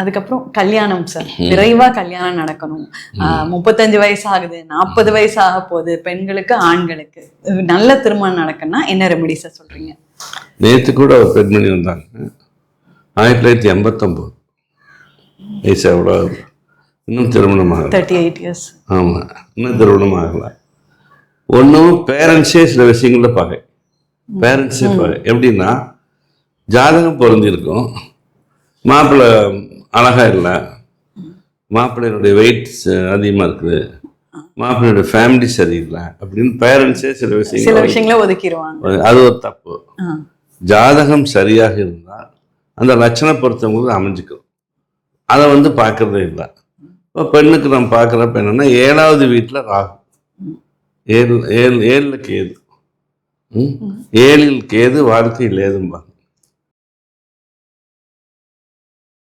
அதுக்கப்புறம் கல்யாணம் சார் விரைவா கல்யாணம் நடக்கணும். முப்பத்தஞ்சு வயசு ஆகுது நாற்பது வயசு ஆக போகுது பெண்களுக்கு ஆண்களுக்கு. நல்ல திருமணம் நடக்கணும்னா என்ன ரெமெடி சார் சொல்றீங்க? நேற்று கூட ஒரு பெண்மணி வந்தாங்க. ஆயிரத்தி தொள்ளாயிரத்தி எண்பத்தொம்போது. வயசு எவ்வளோ இன்னும் திருமணம் ஆகலை தேர்ட்டி எயிட் இயர்ஸ் ஆமாம் இன்னும் திருமணம் ஆகலை ஒன்றும் பேரண்ட்ஸே சில விஷயங்களில் பகை. பேரண்ட்ஸே பகை. எப்படின்னா ஜாதகம் பொருந்திருக்கும் மாப்பிள்ளை அழகா இல்லை. மாப்பிள்ளையினுடைய வெயிட் அதிகமாக இருக்குது. மாப்பிள்ளையோட ஃபேமிலி சரியில்லை அப்படின்னு பேரண்ட்ஸே சில சில விஷயங்கள் விஷயங்களை ஒதுக்கிடுவாங்க அது ஒரு தப்பு. ஜாதகம் சரியாக இருந்தால் அந்த லட்சண பொருத்தவங்களுக்கு அமைஞ்சுக்கும். அதை வந்து பார்க்கறதே இல்லை. இப்போ பெண்ணுக்கு நம்ம பார்க்குறப்ப என்னன்னா ஏழாவது வீட்டில் ராகு. ஏழு ஏழு ஏழில் கேது? ஏழில் கேது வாழ்க்கையில் ஏதும்பாங்க.